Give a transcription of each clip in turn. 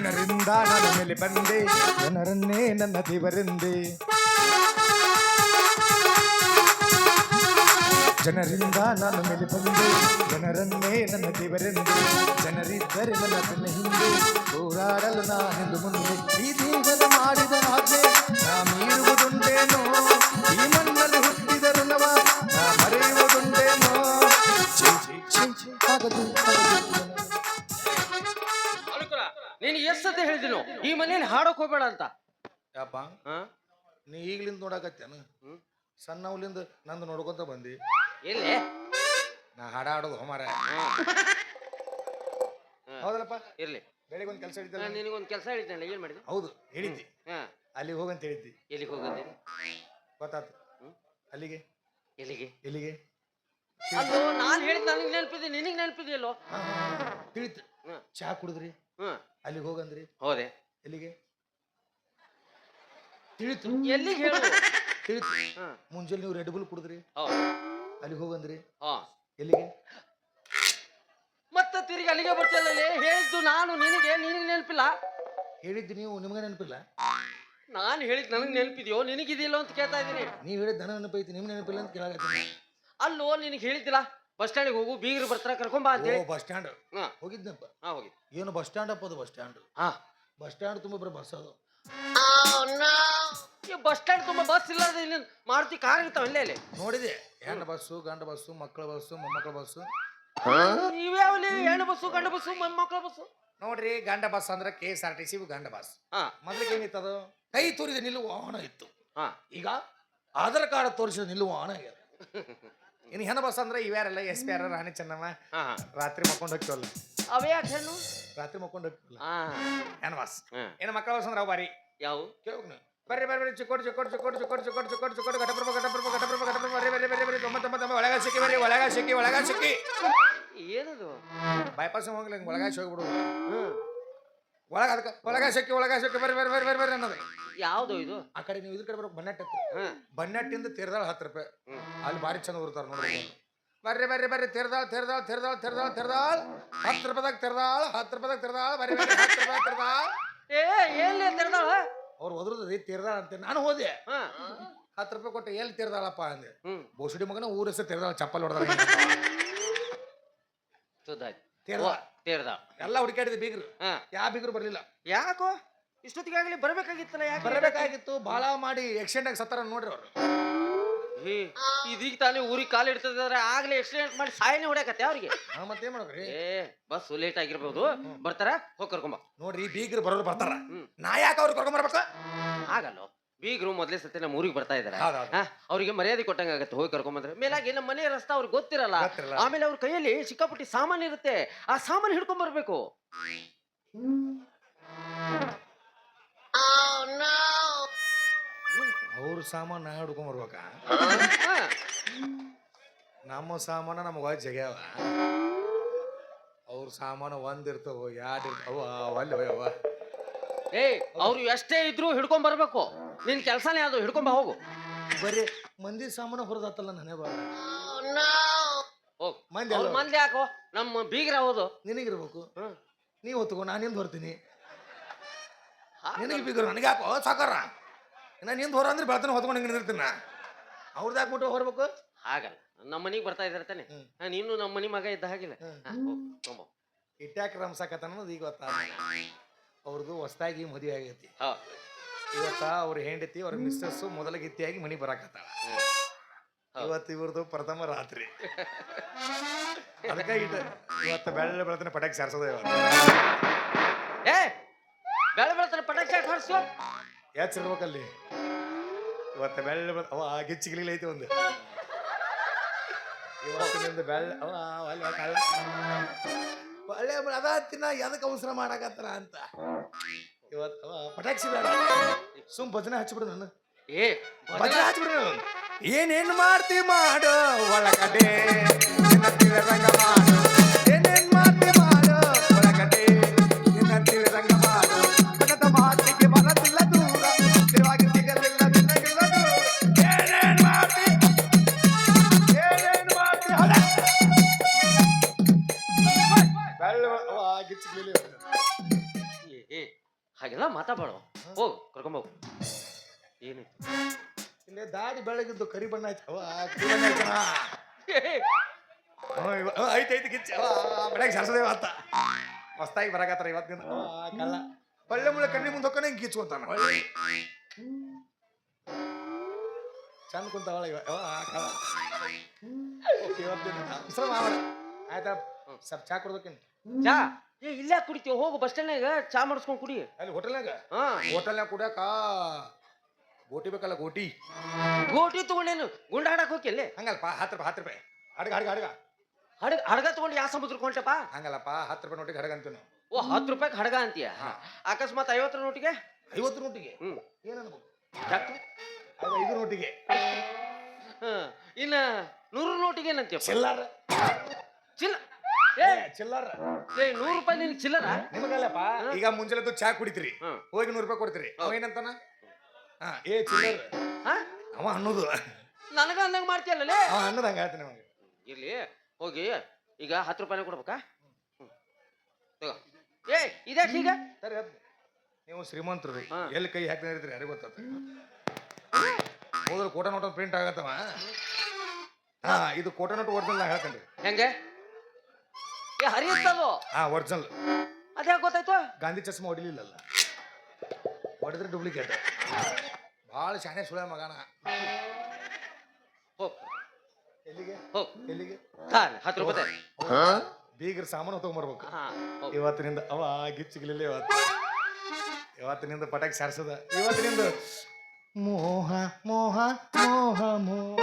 ಜನರಿಂದ ನನ್ನ ಮೇಲೆ ಬಂದೆ. ಜನರನ್ನೇ ನನ್ನ ದೇವರೆಂದೆ. ಜನರಿಂದ ನಾನು ಮೇಲೆ ಬಂದೆ. ಜನರನ್ನೇ ನನ್ನ ದೇವರೆಂದೆ. ಜನರಿದ್ದರೆ ನನ್ನ ಬೆನ್ನ ಹಿಂದೆ. ಹೋರಾಡಲು ನಾ ಹಿಂದು ಮುಂದೆ. ಈ ದೇಹದ ಮಾಡಿದ ಆಜ್ಞೆ ನಾ ಮೀರುವುದುಂಟೇನೋ? ಈ ಮಣ್ಣಲ್ಲಿ ಹುಟ್ಟಿದರು ನವ ನಾ ಮರೆಯುವುದುಂಟೇನೋ? ಛೀ, ಛೀ, ಛೀ, ಛೀ, ಆಗದು, ಆಗದು. ಅನುಕೂಲ ಅಂತ ಈ ಮನೇಲಿ ಹಾಡೋಕ್ ಹೋಗ್ಬೇಡ ಅಂತ. ಯಪ್ಪ ಹಾ? ನೀ ಈಗ್ಲಿಂದ ನೋಡಕತ್ತೇನು. ಸಣ್ಣವ್ಲಿಂದ ನಂದು ನೋಡ್ಕೊಂತ ಬಂದಿ. ಎಲ್ಲಿ? ನಾ ಹಾಡ ಆಡೋದು ಹೋಮಾರ ಹೌದಲ್ಲಪ್ಪ? ಇರ್ಲಿ. ಬೆಳಿಗ್ಗೆ ಒಂದು ಕೆಲಸ ಹಿಡಿತಲ್ಲ ನಾನು ನಿನಗೊಂದು ಕೆಲಸ ಹೇಳಿದ್ನಲ್ಲ ಏನ್ ಮಾಡಿದೆ ಹೌದು ಹೇಳಿದ್ದಿ. ಹಾ. ಅಲ್ಲಿಗೆ ಹೋಗಂತ ಹೇಳಿದ್ದಿ. ಎಲ್ಲಿಗೆ ಹೋಗಂತ ಗೊತ್ತಾತು. ಅಲ್ಲಿಗೆ? ಎಲ್ಲಿಗೆ? ಎಲ್ಲಿಗೆ? ನಾನು ಹೇಳಿದ್ ನನಗೆ ನೆನಪಿದೆ ನಿನಗೆ ನೆನಪಿದೆಯಲ್ಲೋ ಹಾ, ಹಾ, ಹಾ. ತಿಳಿತು. ಹ್ಮ್. ಚಹಾ ಕುಡಿದ್ರಿ? ಹ್ಮ್. ಅಲ್ಲಿಗೆ ಹೋಗಂದ್ರಿ? ಹೋದೆ. ಎಲ್ಲಿಗೆ? ತಿಳಿತು. ಎಲ್ಲಿಗೆ ಹೇಳು? ತಿಳಿತು. ಮುಂಜಾನೆ ನೀವು ರೆಡ್ ಬುಲ್ ಕುಡಿದ್ರಿ? ಹೌದು ಅಲ್ಲಿಗೆ ಹೋಗಂದ್ರಿ? ಹಾ. ಎಲ್ಲಿಗೆ? ಮತ್ತೆ ತಿರುಗಿ ಅಲ್ಲಿಗೆ ಬರ್ತಿಲ್ಲ ಹೇಳಿದ್ದು ನಾನು ನಿನಗೆ ನಿನಗೆ ನೆನಪಿಲ್ಲ? ಹೇಳಿದ್ದು ನೀವು ನಿಮ್ಗೆ ನೆನಪಿಲ್ಲ? ನಾನು ಹೇಳಿದ್ ನನಗೆ ನೆನಪಿದೆಯೋ ನಿನಗಿದೆಯಲ್ಲೋ ಅಂತ ಕೇಳ್ತಾ ಇದ್ದೀನಿ. ನೀವು ಹೇಳಿದ್ದು ನನಗೆ ನೆನಪೈತಿ ನಿಮ್ಗೆ ನೆನಪಿಲ್ಲ ಅಂತ ಕೇಳಾಕತ್ತೀನಿ ಅಲ್ಲೋ ನಿನಗೆ ಹೇಳಿದ್ದಿಲ್ಲ? ಬಸ್ ಸ್ಟ್ಯಾಂಡಿಗೆ ಹೋಗು ಬೀಗರು ಬರ್ತಾರ ಕರ್ಕೊಂಬ ಅಂತ ಹೇಳಿ ಬಸ್ ಸ್ಟ್ಯಾಂಡ್. ಹಾ. ಹೋಗಿದ್ನಪ್ಪ. ಹಾ ಹೋಗಿ ಏನು ಬಸ್ ಸ್ಟ್ಯಾಂಡ್ ಅಪ್ಪ ಅದು ಬಸ್ ಸ್ಟ್ಯಾಂಡ್? ಹಾ. ಬಸ್ ಸ್ಟ್ಯಾಂಡ್ ತುಂಬ ಬರೀ ಬಸ್ ಅದು. ಈ ಬಸ್ ಸ್ಟ್ಯಾಂಡ್ ತುಂಬಾ ಬಸ್ ಇಲ್ಲದ ಇಲ್ಲಿ ಮಾರುತಿ ಕಾರ್ ಇರ್ತಾವ ಇಲ್ಲೇ ಇಲ್ಲಿ ನೋಡಿದೆ ಹೆಣ್ಣು ಬಸ್ಸು ಗಂಡ ಬಸ್ಸು ಮಕ್ಕಳ ಬಸ್ಸು ಮೊಮ್ಮಕ್ಕಳ ಬಸ್ಸು. ಇವ್ಯಾವಲ್ಲಿ ಹೆಣ್ಣು ಬಸ್ಸು ಗಂಡ ಬಸ್ಸು ಮೊಮ್ಮಕ್ಕಳ ಬಸ್ಸು? ನೋಡ್ರಿ ಗಂಡ ಬಸ್ ಅಂದ್ರೆ K S R T C ಗಂಡ ಬಸ್. ಹಾ. ಮೊದಲಿಗೆ ಏನಿತ್ತು ಅದು? ಕೈ ತೋರಿದ ನಿಲ್ಲುವ ವಾಹನ ಇತ್ತು. ಹಾ. ಈಗ ಆಧಾರ್ ಕಾರ್ಡ್ ತೋರಿಸಿದ ನಿಲ್ಲುವ ವಾಹನ ಆಗ್ಯದ. ಇನ್ನು ಹೆಣ್ಣು ಬಸ್ ಅಂದ್ರೆ ಇವ್ಯಾರಲ್ಲ S P R Rani Chennamma ಹಾ ರಾತ್ರಿ ಮಕ್ಕೊಂಡು ಹೋಗ್ತಿವಲ್ಲ ಅವೇ ಯಾಕೆ ಹೆಣ್ಣು ರಾತ್ರಿ ಮಕ್ಕೊಂಡು ಹೋಗ್ತಿವಲ್ಲ ಹಾ ಹೆಣ್ಣು ಬಸ್ ಹಾ ಏನು ಮಕ್ಕಳ ಬಸ್ ಅಂದ್ರೆ ಅವು ಬಾರಿ ಯಾವ ಕೇಳ್ಬೇಕು ನೀವು ಬರ್ರಿ ಬರ್ರಿ ಬರ್ರಿ ಚಿಕ್ಕೋಡು ಚಿಕ್ಕೋಡು ಚಿಕ್ಕೋಡು ಚಿಕ್ಕೋಡು ಚಿಕ್ಕೋಡು ಚಿಕ್ಕೋಡು ಚಿಕ್ಕೋಡು ಘಟಪ್ರಭ ಘಟಪ್ರಭ ಘಟಪ್ರಭ ಘಟಪ್ರಭ ಬರ್ರಿ ಬರ್ರಿ ಬರ್ರಿ ಬರ್ರಿ ತಮ್ಮ ತೊಂಬತ್ತು ಒಳಗ ಸಿಕ್ಕಿ ಬರ್ರಿ ಒಳಗ ಸಿಕ್ಕಿ ಒಳಗ ಸಿಕ್ಕಿ ಏನದು ಬೈಪಾಸ್ ಹೋಗ್ಲಿ ಹಿಂಗೆ ಒಳಗ ಹೋಗ್ಬಿಡು ಹ್ಮ್ ಒಳಗ ಅದಕ್ಕೆ ಒಳಗ ಸಿಕ್ಕಿ ಒಳಗ ಸಿಕ್ಕಿ ಬರ್ರಿ ಬರ್ರಿ ಬರ್ರಿ ಬರ್ರಿ ಬರ್ರಿ ಅನ್ನೋದು ಯಾವ್ದು ಇದು. ಆ ಕಡೆ ನೀವು ಇದ್ರ ಕಡೆ ಬರ್ಬೇಕು ಬನ್ನಟ್ಟ ಬನ್ನಟ್ಟಿಂದ ತೀರ್ದಾಳ ಹತ್ತು ರೂಪಾಯಿ. ಅಲ್ಲಿ ಭಾರಿ ಚಂದ ಬರ್ತಾರ ನೋಡಿ ಬರ್ರಿ ಬರ್ರಿ ಬರ್ರಿ ತೀರ್ದಾಳ್ ತೆರ್ದಾಳ ತೀರ್ದಾಳ್ ತೀರ್ದಾಳ್ ತೆರ್ದಾಳ. ಹತ್ತು ರೂಪಾಯಿದಾಗ ತೀರ್ದಾಳ್ ಹತ್ತು ರೂಪಾಯಿದಾಗ ತೀರ್ದಾಳ್ ಬರ್ರಿ ಬರ್ರಿ ಹತ್ತು ರೂಪಾಯಿ ತೀರ್ದಾಳ್. ಏ ಎಲ್ಲಿ ತೆರೆದಾಳ? ಅವ್ರು ಒದ್ರದ್ರಿ ತೀರ್ದಾಳ್ ಅಂತ ನಾನು ಹೋದೆ. ಹತ್ತು ರೂಪಾಯಿ ಕೊಟ್ಟು ಎಲ್ಲಿ ತೀರ್ದಾಳಪ್ಪ ಅಂದೆ. ಬೋಸಡಿ ಮಗನ ಊರ ಹೆಸರು ತೀರ್ದಾಳ ಚಪ್ಪಲ್ ಹೊಡೆದ ತೀರ್ದಾಳ. ತೆರೆದಾಳ. ಎಲ್ಲ ಹುಡುಕಾಡಿದ ಬೀಗ್ರು. ಯಾವ ಬೀಗರು ಬರಲಿಲ್ಲ. ಯಾಕೋ? ಇಷ್ಟೊತ್ತಿಗಾಗಲಿ ಬರಬೇಕಾಗಿತ್ತಲ್ಲ ಯಾಕೆ? ಬರಬೇಕಾಗಿತ್ತು ಬಾಳ ಮಾಡಿ ಎಕ್ಸಿಡೆಂಟ್ ಆಗಿ ಸತ್ತಾರ ನೋಡ್ರಿ ಅವ್ರು. ಹೇ ಇದೀಗ ತಾನೇ ಊರಿಗೆ ಕಾಲು ಇಡ್ತಿದ್ರೆ ಆಗ್ಲೇ ಆಕ್ಸಿಡೆಂಟ್ ಮಾಡಿ ಸಾಯನೇ ಹೊಡ್ಯಾಕತ್ತೆ ಅವ್ರಿಗೆ. ಹಾ ಮತ್ತೇನ್ ಮಾಡ್ಬೇಕ್ರಿ ಏ ಬಸ್ ಲೇಟ್ ಆಗಿರ್ಬೋದು. ಬರ್ತಾರ? ಹೋಗಿ ಕರ್ಕೊಂಬ. ನೋಡ್ರಿ ಬೀಗ್ರು ಬರೋರು ಬರ್ತಾರ. ಹ್ಮ್. ನಾ ಯಾಕೆ ಅವ್ರು ಕರ್ಕೊಂಡ್ ಬರ್ಬೇಕು? ಆಗಲ್ಲ. ಬೀಗ್ರು ಮೊದಲೇ ಸತಿ ನಮ್ಮ ಊರಿಗೆ ಬರ್ತಾ ಇದಾರೆ. ಹಾ, ಅವ್ರಿಗೆ ಮರ್ಯಾದೆ ಕೊಟ್ಟಂಗ ಆಗತ್ತೆ ಹೋಗಿ ಕರ್ಕೊಂಬಂದ್ರೆ. ಮೇಲಾಗಿ ನಮ್ಮ ಮನೆ ರಸ್ತಾ ಅವ್ರಿಗೆ ಗೊತ್ತಿರಲ್ಲ. ಗೊತ್ತಿರಲ್ಲ. ಆಮೇಲೆ ಅವ್ರ ಕೈಯಲ್ಲಿ ಸಿಕ್ಕಾಪಟ್ಟಿ ಸಾಮಾನು ಇರುತ್ತೆ. ಆ ಸಾಮಾನು ಹಿಡ್ಕೊಂಡ್ ಬರ್ಬೇಕು. ಅವ್ರ ಸಾಮಾನು ನಾ ಹಿಡ್ಕೊಂಡ್ ಬರ್ಬೇಕ? ಹಾ, ನಮ್ಮ ಸಾಮಾನ ನಮಗ ಜಗ್ಯಾವ ಅವ್ರ ಸಾಮಾನು ಒಂದ್ ಇರ್ತಾವ ಯಾಡ್ ಇರ್ತಾವ ಅಲ್ಲಿ ಅವ ಏ ಅವ್ರು ಎಷ್ಟೇ ಇದ್ರು ಹಿಡ್ಕೊಂಡ್ ಬರ್ಬೇಕು. ನಿನ್ ಕೆಲ್ಸನೇ ಅದು ಹಿಡ್ಕೊಂಡ್ ಬಾ ಹೋಗು. ಬರೀ ಮಂದಿ ಸಾಮಾನು ಹೊರದತ್ತಲ್ಲ ನನಗೆ ಬಾ ಹೋಗ್ ಮಂದಿ ಅವ್ರ ಮಂದಿ ಯಾಕೋ? ನಮ್ಮ ಬೀಗ್ರ ಹೌದು ನಿನಗಿರ್ಬೇಕು. ನೀವು ನೀ ಹೊತ್ಕೋ ನಾನು ನಿಂದ ಬರ್ತೀನಿ ನಿನಗೆ ಬೀಗರು ನನಗೆ ಯಾಕೋ? ಸಾಕಾರ. ನಾ ನಿಂದ ಹೊರ ಅಂದ್ರೆ ಬೆಳತನ ಹೊತ್ಕೊಂಡು ಹಿಂಗೆ ನಿಂದಿರ್ತೀನಿ ಅವ್ರದ್ದು ಹಾಕ್ಬಿಟ್ಟು ಹೊರಬೇಕು ಆಗಲ್ಲ ನಮ್ಮ ಮನೆಗೆ ಬರ್ತಾ ಇದ್ದಾರೆ ತಾನೆ. ಹಾ, ನೀನು ನಮ್ಮ ಮನಿ ಮಗ ಇದ್ದ ಹಾಗಿಲ್ಲ. ಹಾ, ಹೋಗ್, ತೊಂಬಾ. ಇಟ್ಯಾಕ ರಂಸಾಕತ್ತ ಅನ್ನೋದು ಈಗ ಗೊತ್ತಾಗ ಅವ್ರದ್ದು ಹೊಸ್ದಾಗಿ ಮದುವೆ ಆಗೈತಿ. ಹಾ, ಇವತ್ತ ಅವ್ರ ಹೆಂಡತಿ ಅವ್ರ ಮಿಸ್ಸಸ್ ಮೊದಲ ಗಿತ್ತಿಯಾಗಿ ಮನಿ ಬರಾಕತ್ತಾಳ. ಇವತ್ತು ಇವ್ರದ್ದು ಪ್ರಥಮ ರಾತ್ರಿ. ಅದಕ್ಕೆ ಇಟ್ಟು ಇವತ್ತು ಬೆಳ್ಳ ಬೆಳತನ ಪಟಾಕಿ ಸಾರ್ಸೋದ ಇವತ್ತು. ಏ ಬೆಳ ಬೆಳತಾನೆ ಪಟಾಕಿ ಸಾರಿಸೋ ಹೊಡ್ಸು ಯಾಚಿರ್ಬೇಕಲ್ಲಿ ಇವತ್ತು ಬೆಳ್ಳ ಬೆಳ ಅವ ಗಿಚ್ಚಿಗಿಲಿಲ್ಲ ಐತಿ ಒಂದು. ಇವತ್ತಿನಿಂದ ಬೆಳ್ಳ ಅವ ಅಲ್ಲಿ ಕಳ್ಳ. ಒಳ್ಳೆ ಅದ ತಿನ್ನ ಎದಕ್ಕೆ ಅವಸರ ಮಾಡಾಕತ್ತಾರ ಅಂತ. ಇವತ್ತು ಅವ ಪಟಾಕ್ಷಿ ಬೇಡ. ಸುಮ್ ಭಜನೆ ಹಚ್ಚಿಬಿಡು ನಾನು ಏ ಭಜನೆ ಹಚ್ಬಿಡು ನಾನು. ಏನೇನು ಮಾಡ್ತಿ ಮಾಡು ಒಳಗಡೆ. ಮಾಡು. ದಾಡಿ ಬೆಳಗಿದ್ದು ಕರಿ ಬಣ್ಣ ಆಯ್ತು. ಅವ ಕರಿ ಬಣ್ಣ ಆಯ್ತಣ ಅವ ಇವ- ಅವ ಐತ್ ಐತ್ ಗಿಚ್ಚ ಬೆಳಗ್ಗೆ ಸರ್ಸದೇವ ಅಂತ. ಮಸ್ತಾಗಿ ಬರಾಕತ್ತಾರ ಇವತ್ತಿನ ಕಳ್ಳ. ಒಳ್ಳೆ ಮುಳ್ಳೆ ಕಣ್ಣಿ ಮುಂದೆ ಹೋಗ್ತಾನೆ ಹಿಂಗೆ ಕಿಚ್ಕೊಂತಾನ ಚಂದ ಕುಂತಾವಳ ಇವ. ಕಳ್ಳ. ಓಕೆ ಇವತ್ತಿನ ಹೆಸರು ಮಾವಡ ಆಯ್ತಾ? ಸ್ವಲ್ಪ ಚಾ ಕೊಡ್ಬೇಕೇನು ಚಾ? ಏ ಇಲ್ಲೇ ಕುಡಿತೀವಿ ಹೋಗು ಬಸ್ ಸ್ಟ್ಯಾಂಡ್ನಾಗ ಚಾ ಮಾಡಿಸ್ಕೊಂಡು ಕುಡಿ. ಅಲ್ಲಿ ಹೋಟೆಲ್ನಾಗ? ಹಾ. ಹೋಟೆಲ್ನಾಗ ಕುಡಿಯಾಕ? ಗೋಟಿ ಬೇಕಲ್ಲ ಗೋಟಿ? ಗೋಟಿ ತಗೊಂಡೇನು ಗುಂಡಾಡಕ್ ಹೋಗಿಲ್ಲೇ ಹಂಗಲ್ಪ ಹತ್ತು ರೂಪಾಯಿ ಹತ್ತು ರೂಪಾಯಿ. ಹಡ್ಗ ಹಡ್ಗ ಹಡಗ. ಹಡಗ ಹಡಗ ತಗೊಂಡು ಯಾವ ಸಮುದ್ರ ಹೊಂಟಪ್ಪ ಹಂಗಲ್ಲಪ್ಪ ಹತ್ತು ರೂಪಾಯಿ ನೋಟಿಗೆ ಹಡಗ ಅಂತೀನಿ. ಓ ಹತ್ತು ರೂಪಾಯಿಗೆ ಹಡಗ ಅಂತೀಯ. ಅಕಸ್ಮಾತ್ ಐವತ್ತರ ನೋಟಿಗೆ? ಐವತ್ತು ನೋಟಿಗೆ? ಹ್ಞೂ ಐದು ನೋಟಿಗೆ. ಇನ್ನು ನೂರು ನೋಟಿಗೆ ಏನಂತೀಯ? ಚಿಲ್ಲಾರ. ಚಿಲ್ಲ ಏ ಚಿಲ್ಲರ್. ಏ ನೂರು ರೂಪಾಯಿ ನಿನ್ ಚಿಲ್ಲರ? ನಿಮಗಲ್ಲಪ್ಪ ಈಗ ಮುಂಜಾನೆ ಚಾ ಕುಡಿತೀರಿ. ಹೋಗಿ ನೂರು ರೂಪಾಯಿ ಕೊಡ್ತೀರಿ. ಅವ ಏನಂತಾನ? ಹಾ ಏ ಚಿಲ್ಲರ್ ಹಾ? ಅವ ಅನ್ನೋದು. ನನಗ ಅಂದಂಗ ಮಾಡ್ತೀಯಲ್ಲೇ ಅವ ಅನ್ನೋದು ಹಂಗ ಹೇಳ್ತೀನಿ ನಿಮಗೆ. ಇರ್ಲಿ ಹೋಗಿ ಈಗ ಹತ್ತು ರೂಪಾಯಿನ ಕೊಡ್ಬೇಕಾ. ತಗೋ. ಏ ಇದೆ ಈಗ? ಸರಿ ಅದ್ ನೀವು ಶ್ರೀಮಂತರು ರೀ ಹಾ. ಎಲ್ಲಿ ಕೈ ಹಾಕ್ತಾ ಇರ್ತೀರಿ ಯಾರಿಗೆ ಗೊತ್ತಾತ ಹೋದ್ರೆ ಕೋಟ ನೋಟ ಪ್ರಿಂಟ್ ಆಗತ್ತವ? ಹಾ ಇದು ಕೋಟ ನೋಟ್ ಒರಿಜಿನಲ್ ನಾ ಹೇಳ್ತೇನೆ ಹೆಂಗೆ? ಏ ಹರಿಯುತ್ತದು ಹಾ ಒರಿಜಿನಲ್ ಅದ್ಯಾಕೆ ಗೊತ್ತಾಯ್ತು? ಗಾಂಧಿ ಚಸ್ಮಾ ಹೊಡಿಲಿಲ್ಲಲ್ಲ. ಹೊಡೆದ್ರೆ ಡೂಪ್ಲಿಕೇಟ್ ಭಾಳ ಶಾಣೆ ಸುಳ್ಳ ಮಗಾನ. ಹೋಗ್ ಎಲ್ಲಿಗೆ? ಹೋಗ್ ಎಲ್ಲಿಗೆ? ತಾನ್ ಹತ್ತು ರೂಪಾಯಿ ತಾನ್. ಬೀಗರ ಸಾಮಾನು ತಗೊಂಬರ್ಬೇಕು. ಇವತ್ತಿನಿಂದ ಅವ ಗಿಚ್ಚಿಗಿಲಿಲ್ಲ ಇವತ್ತು. ಇವತ್ತಿನಿಂದ ಪಟಾಕಿ ಸಾರಿಸದ. ಇವತ್ತಿನಿಂದ. ಮೋಹ ಮೋಹ ಮೋಹ. ಮೋಹ ಮೋಹ.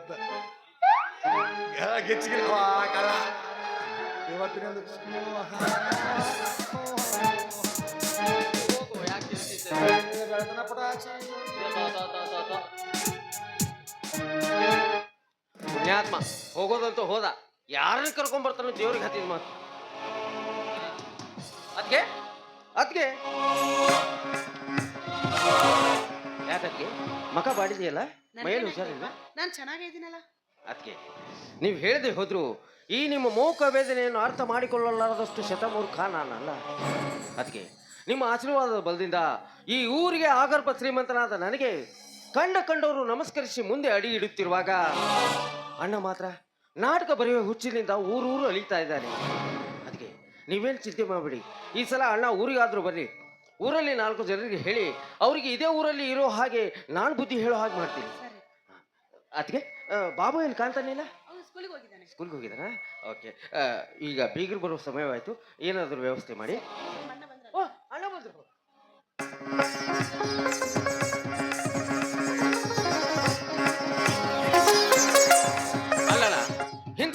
ಇವತ್ತ ಗೆಚ್ಚಿಗೆ ಇವತ್ತಿನ ಪುಣ್ಯಾತ್ಮ ಹೋಗೋದಂತೂ ಹೋದ. ಯಾರನ್ನ ಕರ್ಕೊಂಡ್ ಬರ್ತಾನೆ ದೇವ್ರಿಗೆ ಹತ್ತಿದ ಮಾತು. ಅದಕ್ಕೆ ಅದಕ್ಕೆ ಯಾಕದ್ಕೆ ಮಕ ಬಾಡಿದೆಯಲ್ಲ? ಮೈಯಲ್ಲಿ ಹುಷಾರಿಲ್ಲ? ನಾನು ಚೆನ್ನಾಗಿದ್ದೀನಲ್ಲ ಅದಕ್ಕೆ ನೀವು ಹೇಳದೆ ಹೋದ್ರು ಈ ನಿಮ್ಮ ಮೋಕ ವೇದನೆಯನ್ನು ಅರ್ಥ ಮಾಡಿಕೊಳ್ಳಲಾರದಷ್ಟು ಶತಮೂರ್ಖ ನಾನಲ್ಲ. ಅದಕ್ಕೆ ನಿಮ್ಮ ಆಶೀರ್ವಾದದ ಬಲದಿಂದ ಈ ಊರಿಗೆ ಆಗರ್ಭ ಶ್ರೀಮಂತನಾದ ನನಗೆ ಕಂಡ ಕಂಡವರು ನಮಸ್ಕರಿಸಿ ಮುಂದೆ ಅಡಿ ಇಡುತ್ತಿರುವಾಗ ಅಣ್ಣ ಮಾತ್ರ ನಾಟಕ ಬರೆಯುವ ಹುಚ್ಚಿನಿಂದ ಊರೂರು ಅಲಿತಾ ಇದ್ದಾನೆ ಅದಕ್ಕೆ ನೀವೇನು ಚಿಂತೆ ಮಾಡಬೇಡಿ. ಈ ಸಲ ಅಣ್ಣ ಊರಿಗಾದರೂ ಬರ್ರಿ. ಊರಲ್ಲಿ ನಾಲ್ಕು ಜನರಿಗೆ ಹೇಳಿ ಅವರಿಗೆ ಇದೇ ಊರಲ್ಲಿ ಇರೋ ಹಾಗೆ ನಾನು ಬುದ್ಧಿ ಹೇಳೋ ಹಾಗೆ ಮಾಡ್ತೀನಿ. ಅದಕ್ಕೆ ಬಾಬು ಏನು ಕಾಣ್ತಾನಿಲ್ಲ ಸ್ಕೂಲಿಗೆ ಹೋಗಿದ್ದಾನೆ. ಓಕೆ ಈಗ ಬೀಗರು ಬರೋ ಸಮಯವಾಯಿತು. ಏನಾದರೂ ವ್ಯವಸ್ಥೆ ಮಾಡಿ? ಓ ಅಣ್ಣ ಬಂದ್ರು.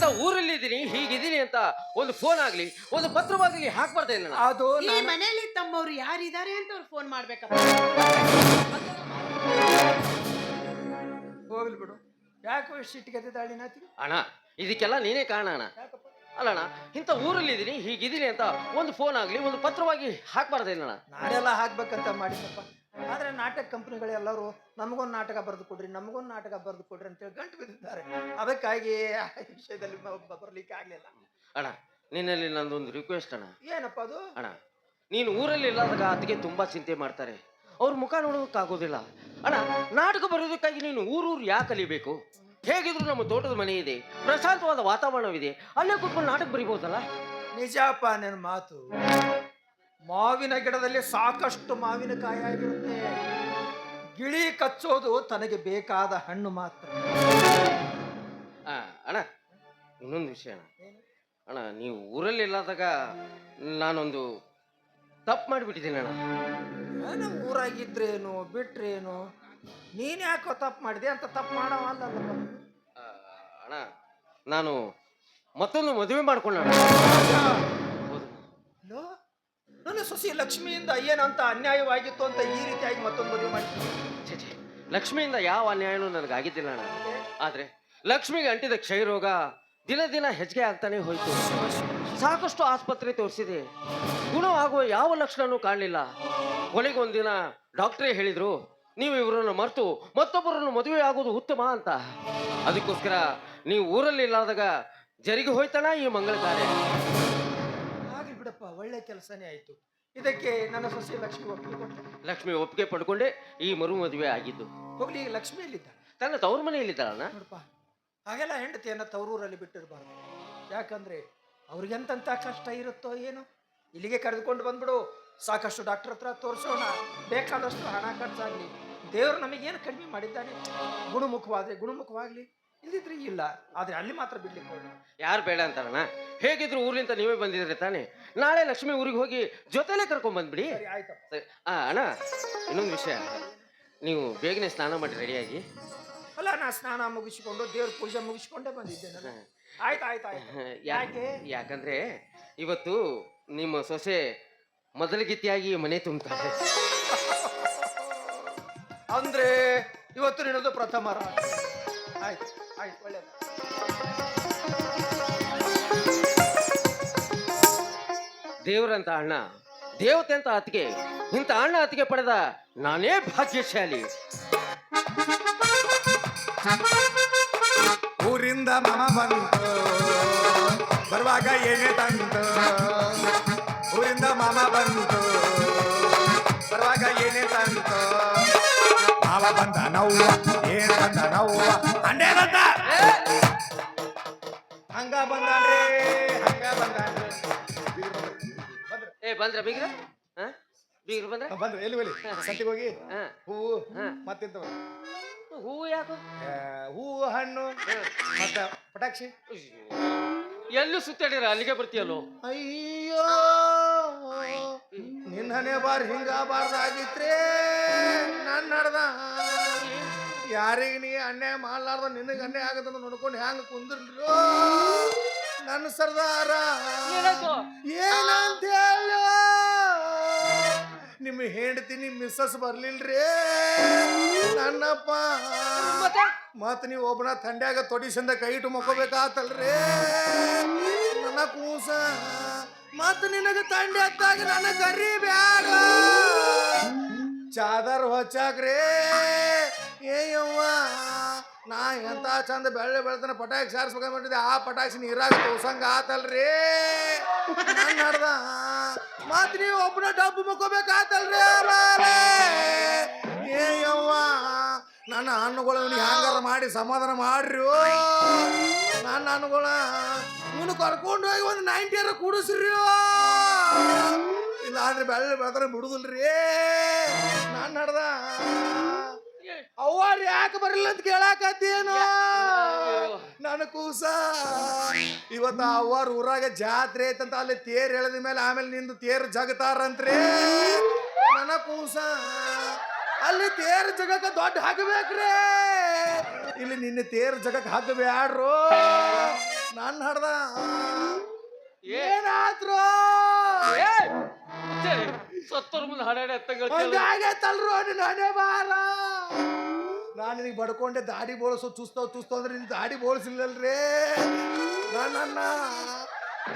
ಇಂಥ ಊರಲ್ಲಿದ್ದೀನಿ ಹೀಗಿದ್ದೀನಿ ಅಂತ ಒಂದು ಫೋನ್ ಆಗ್ಲಿ ಒಂದು ಪತ್ರವಾಗಲಿ ಹಾಕ್ಬಾರ್ದೆ ಇಲ್ಲ ಅದು ಈ ಮನೆಯಲ್ಲಿ ತಮ್ಮವ್ರು ಯಾರಿದ್ದಾರೆ ಅಂತ ಅವ್ರು ಫೋನ್ ಮಾಡ್ಬೇಕಪ್ಪ ಹೋಗ್ಲಿ ಬಿಡು. ಯಾಕೋ ಸಿಟ್ಟಿಗೆದ್ದಾಳಿ ನಾತಿ? ಅಣ್ಣ ಇದಕ್ಕೆಲ್ಲ ನೀನೇ ಕಾರಣ ಅಣ್ಣ. ಅಲ್ಲಣ್ಣ ಇಂಥ ಊರಲ್ಲಿದ್ದೀನಿ ಹೀಗಿದ್ದೀನಿ ಅಂತ ಒಂದು ಫೋನ್ ಆಗಲಿ ಒಂದು ಪತ್ರವಾಗಿ ಹಾಕ್ಬಾರ್ದೇನಣ್ಣ ನಾನೆಲ್ಲ ಹಾಕ್ಬೇಕಂತ ಮಾಡಿದ್ದಪ್ಪ. ಆದ್ರೆ ನಾಟಕ ಕಂಪ್ನಿಗಳೆಲ್ಲರೂ ನಮಗೊಂದು ನಾಟಕ ಬರೆದು ಕೊಡ್ರಿ ನಮಗೊಂದು ನಾಟಕ ಬರೆದು ಕೊಡ್ರಿ ಅಂತೇಳಿ ಗಂಟು ಬಿದ್ದಿದ್ದಾರೆ. ಅದಕ್ಕಾಗಿ ಆ ವಿಷಯದಲ್ಲಿ ಬರ್ಲಿಕ್ಕೆ ಆಗ್ಲಿಲ್ಲ. ಅಣ್ಣ ನಿನ್ನಲ್ಲಿ ನಂದೊಂದು ರಿಕ್ವೆಸ್ಟ್ ಅಣ್ಣ. ಏನಪ್ಪ ಅದು? ಅಣ್ಣ ನೀನು ಊರಲ್ಲಿ ಇಲ್ಲದಾಗ ಅದಕ್ಕೆ ತುಂಬಾ ಚಿಂತೆ ಮಾಡ್ತಾರೆ. ಅವ್ರ ಮುಖ ನೋಡೋದಕ್ಕಾಗೋದಿಲ್ಲ. ಅಣ್ಣ ನಾಟಕ ಬರೋದಕ್ಕಾಗಿ ನೀನು ಊರೂರು ಯಾಕೆ ಕಲಿಬೇಕು ಹೇಗಿದ್ರು ನಮ್ಮ ತೋಟದ ಮನೆ ಇದೆ ಪ್ರಶಾಂತವಾದ ವಾತಾವರಣವಿದೆ ಅಲ್ಲೇ ಕೂತ್ಕೊಂಡು ನಾಟಕ ಬರಿಬಹುದಲ್ಲ ನಿಜಪ್ಪ ನನ್ನ ಮಾತು. ಮಾವಿನ ಗಿಡದಲ್ಲಿ ಸಾಕಷ್ಟು ಮಾವಿನಕಾಯಿ ಆಗಿರುತ್ತೆ. ಗಿಳಿ ಕಚ್ಚೋದು ತನಗೆ ಬೇಕಾದ ಹಣ್ಣು ಮಾತ್ರ. ಆ, ಅಣ್ಣ ಇನ್ನೊಂದು ವಿಷಯ ಅಣ್ಣ. ಅಣ್ಣ ನೀವು ಊರಲ್ಲಿ ಇಲ್ಲದಾಗ ನಾನೊಂದು ತಪ್ಪು ಮಾಡಿಬಿಟ್ಟಿದ್ದೀನಿ ಅಣ್ಣ. ನಮ್ಮ ಊರಾಗಿದ್ರೇನು ಬಿಟ್ರೇನು? ನೀನ್ ಯಾಕೋ ತಪ್ಪು ಮಾಡಿದೆ ಅಂತ ತಪ್ಪು ಮಾಡೋವಲ್ಲ ಆ, ಅಣ್ಣ ನಾನು ಮತ್ತೊಂದು ಮದುವೆ ಮಾಡ್ಕೊಳ್ಳೋಣ. ನನ್ನ ಸೊಸಿ ಲಕ್ಷ್ಮಿಯಿಂದ ಏನಂತ ಅನ್ಯಾಯವಾಗಿತ್ತು ಅಂತ ಈ ರೀತಿಯಾಗಿ ಮತ್ತೊಂದು ಮದುವೆ ಮಾಡ್ತೀನಿ ಛೇ, ಛೇ. ಲಕ್ಷ್ಮಿಯಿಂದ ಯಾವ ಅನ್ಯಾಯನೂ ನನಗಾಗಿದ್ದಿಲ್ಲ ಅಣ್ಣ ಆದ್ರೆ ಲಕ್ಷ್ಮಿಗೆ ಅಂಟಿದ ಕ್ಷಯರೋಗ ದಿನ ದಿನ ಹೆಚ್ಚಿಗೆ ಆಗ್ತಾನೆ ಹೋಯ್ತು. ಸಾಕಷ್ಟು ಆಸ್ಪತ್ರೆ ತೋರಿಸಿದೆ. ಗುಣವಾಗುವ ಯಾವ ಲಕ್ಷಣನೂ ಕಾಣಲಿಲ್ಲ. ಕೊನೆಗೊಂದಿನ ಡಾಕ್ಟ್ರೇ ಹೇಳಿದ್ರು ನೀವು ಇವರನ್ನು ಮರೆತು ಮತ್ತೊಬ್ಬರನ್ನು ಮದುವೆ ಆಗೋದು ಉತ್ತಮ ಅಂತ. ಅದಕ್ಕೋಸ್ಕರ ನೀವು ಊರಲ್ಲಿ ಇಲ್ಲದಾಗ ಜರಿಗೆ ಹೋಯ್ತಾನ ಈ ಮಂಗಳ ಕಾರ್ಯ. ಒಳ್ಳೆ ಕೆಲಸನೇ ಆಯ್ತು. ಇದಕ್ಕೆ ನನ್ನ ಸೊಸೆ ಲಕ್ಷ್ಮಿ ಒಪ್ಪಿಗೆ ಕೊಟ್ಟೆ. ಲಕ್ಷ್ಮಿ ಒಪ್ಪಿಗೆ ಪಡ್ಕೊಂಡೆ ಈ ಮರು ಮದುವೆ ಆಗಿದ್ದು. ಹೋಗ್ಲಿ ಈಗ ಲಕ್ಷ್ಮಿ ಎಲ್ಲಿದ್ದ ತನ್ನ ತವ್ರ ಮನೆಯಲ್ಲಿದ್ದಾಳಣ್ಣ? ನೋಡಪ್ಪ ಹಾಗೆಲ್ಲ ಹೆಂಡತಿಯನ್ನ ತವರೂರಲ್ಲಿ ಬಿಟ್ಟಿರಬಾರ್ದು. ಯಾಕಂದ್ರೆ ಅವ್ರಿಗೆಂತ ಕಷ್ಟ ಇರುತ್ತೋ ಏನು? ಇಲ್ಲಿಗೆ ಕರೆದುಕೊಂಡು ಬಂದ್ಬಿಡು. ಸಾಕಷ್ಟು ಡಾಕ್ಟರ್ ಹತ್ರ ತೋರಿಸೋಣ. ಬೇಕಾದಷ್ಟು ಹಣ ಖರ್ಚಾಗ್ಲಿ. ದೇವರು ನಮಗೇನು ಕಡಿಮೆ ಮಾಡಿದ್ದಾನೆ? ಗುಣಮುಖವಾದ್ರೆ ಗುಣಮುಖವಾಗ್ಲಿ. ಇಲ್ಲಿದ್ರೆ ಇಲ್ಲ. ಆದ್ರೆ ಅಲ್ಲಿ ಮಾತ್ರ ಬಿಡ್ಲಿಕ್ಕೆ ಯಾರು ಬೇಡ ಅಂತಾರಣ್ಣ ಹೇಗಿದ್ರು ಊರ್ಲಿಂದ ನೀವೇ ಬಂದಿದ್ರೆ ತಾನೆ? ನಾಳೆ ಲಕ್ಷ್ಮಿ ಊರಿಗೆ ಹೋಗಿ ಜೊತೆಲೇ ಕರ್ಕೊಂಡ್ ಬಂದ್ಬಿಡಿ. ಸರಿ ಆಯ್ತಪ್ಪ ಸರಿ. ಆ ಅಣ್ಣ ಇನ್ನೊಂದು ವಿಷಯ. ನೀವು ಬೇಗನೆ ಸ್ನಾನ ಮಾಡಿ ರೆಡಿಯಾಗಿ. ಅಲ್ಲ ನಾ ಸ್ನಾನ ಮುಗಿಸಿಕೊಂಡು ದೇವ್ರ ಪೂಜೆ ಮುಗಿಸ್ಕೊಂಡೇ ಬಂದಿದ್ದೆ ಆಯ್ತು ಆಯ್ತು ಆಯ್ತು. ಯಾಕೆ ಯಾಕಂದ್ರೆ ಇವತ್ತು ನಿಮ್ಮ ಸೊಸೆ ಮೊದಲಿಗಿತ್ತಿಯಾಗಿ ಮನೆ ತುಂಬ್ತಾರೆ ಅಂದ್ರೆ ಇವತ್ತು ನಿನ್ನದು ಪ್ರಥಮ ರಾತ್ರಿ. ಆಯ್ತು ಆಯ್ತು ಒಳ್ಳೆಯದು ದೇವ್ರಂತ ಅಣ್ಣ ದೇವತೆ ಅಂತ ಅತ್ತಿಗೆ ಇಂಥ ಅಣ್ಣ ಅತ್ತಿಗೆ ಪಡೆದ ನಾನೇ ಭಾಗ್ಯಶಾಲಿ. ಊರಿಂದ ಮಮ ಬಂತು ಬರುವಾಗ ಏನೇ ತಂತು. ಊರಿಂದ ಮಾಮ ಬಂತು ಬರುವಾಗ ಏನೇ ತಂತು. ಬಂದ ನವ್ವ ಏನ್ ಬಂದ ನವ್ವ. ಬಂದ ಹಂಗ ಬಂದಾನ್ರಿ ಹಂಗ ಬಂದಾನ್ರಿ. ಏ ಬಂದ್ರ ಬೀಗ್ರ? ಹಾ? ಬೀಗ್ರ ಬಂದ್ರ? ಬಂದ್ರ. ಎಲ್ಲಿ ಒಲಿ ಸತ್ತಿಗೆ ಹೋಗಿ? ಹಾ. ಹೂವು ಮತ್ತಿಂತ ಹೂವು ಯಾಕೋ? ಹೂವು ಹಣ್ಣು ಮತ್ತ ಪಟಾಕ್ಷಿ? ಎಲ್ಲೂ ಸುತ್ತಾಡಿರ? ಅಲ್ಲಿಗೆ ಬರ್ತೀಯಲ್ಲೋ? ಅಯ್ಯೋ. ನಿನ್ನನೆ ಬಾರ್ ಹಿಂಗಾಬಾರ್ದಾಗಿತ್ರೆ ನನ್ನ ನಡ್ದ. ಯಾರಿಗೆ ನೀ ಅನ್ಯಾಯ ಮಾಡಲಾರ್ದ ನಿನಗೆ ಅನ್ಯಾಯ ಆಗದಂತ ನೋಡ್ಕೊಂಡು ಹ್ಯಾಂಗ ಕುಂದ್ರೋ ನನ್ನ ಸರ್ದಾರ? ಏನಂತ ಹೇಳ ನಿಮ್ಮ ಹೆಂಡತಿ ನಿಮ್ಮ ಮಿಸ್ಸಸ್ ಬರ್ಲಿಲ್ರಿ? ನನ್ನಪ್ಪ. ಮತ್ತೆ? ಮತ್ ನೀವು ಒಬ್ಬನ ತಂಡ್ಯಾಗ ತೊಡಿಸಿಂದ ಕೈ ಇಟ್ಟು ಮಕ್ಕೋಬೇಕಾತಲ್ರಿ? ನನ್ನ ಕೂಸ. ಮತ್ ನಿನಗ ತಂಡಿ ಹತ್ತಾಗ ನನ್ನ ಕರಿ ಬ್ಯಾಡ. ಚಾದರ್ ಹೊಚ್ಚಾಕ್ರಿ. ಏಯವ್ವ ನಾ ಎಂತ ಚಂದ ಬೆಳ್ಳೆ ಬೆಳ್ತಾನ ಪಟಾಕಿ ಸಾರಿಸ್ಬೇಕಂದ್ಬಿಟ್ಟಿದ್ದೆ ಆ ಪಟಾಕಿ ನೀರಾಗ ತೋಸಂಗ ಆತಲ್ರಿ. ನಾನು ನಡ್ದ ಮತ್ ನೀವು ಒಬ್ಬನ ಡಬ್ಬು ಮುಕ್ಕೋಬೇಕಾತಲ್ರಿ ಏಯವ್ವ ನನ್ನ ಹಣ್ಣುಗಳು ಹ್ಯಾಂಗಾರ ಮಾಡಿ ಸಮಾಧಾನ ಮಾಡ್ರಿ. ನನ್ನ ಹಣ್ಣುಗಳ ಇವನು ಕರ್ಕೊಂಡು ಹೋಗಿ ಒಂದು ನೈಂಟಿಯರ ಕೂಡಿಸ್ರಿ. ಇಲ್ಲ ಅಂದ್ರೆ ಬೆಳ್ಳ ಬೆಳ್ತಾರ ಬಿಡುದಿಲ್ರಿ. ನಾನ್ ನಡ್ದ. ಅವ್ವಾರು ಯಾಕೆ ಬರಲಿಲ್ಲ ಅಂತ ಕೇಳಾಕತ್ತೇನು ನನ್ನ ಕೂಸ. ಇವತ್ತ ಅವ್ವಾರು ಊರಾಗ ಜಾತ್ರೆ ಐತಂತ ಅಲ್ಲಿ ತೇರ್ ಎಳೆದ ಮೇಲೆ ಆಮೇಲೆ ನಿಂದು ತೇರ್ ಜಗತಾರಂತ್ರಿ. ನನ್ನ ಕೂಸ. ಅಲ್ಲಿ ತೇರ್ ಜಗಕ್ಕೆ ದೊಡ್ಡ ಹಾಕಬೇಕ್ರಿ. ಇಲ್ಲಿ ನಿನ್ನೆ ತೇರ್ ಜಗಕ್ಕೆ ಹಾಕಬ್ಯಾಡ್ರು ನಾನು ಹಡ್ದ? ಏನಾದ್ರು? ಸತ್ತೋರ್ ಮುಂದೆ ಹಾಡಾಡಿ ಹತ್ತಂಗ ಆಗೈತಲ್ರು ನಿನ್ನ ಹಣೆ ಬಾರ. ನಾನು ನಿನಗೆ ಬಡ್ಕೊಂಡೆ ದಾಡಿ ಬೋಳಿಸೋ ಚುಸ್ತಾವ್ ಚುಸ್ತಾವ್ ಅಂದ್ರೆ ನಿನ್ ದಾಡಿ ಬೋಳಿಸಿಲ್ಲಲ್ರಿ. ನನ್ನ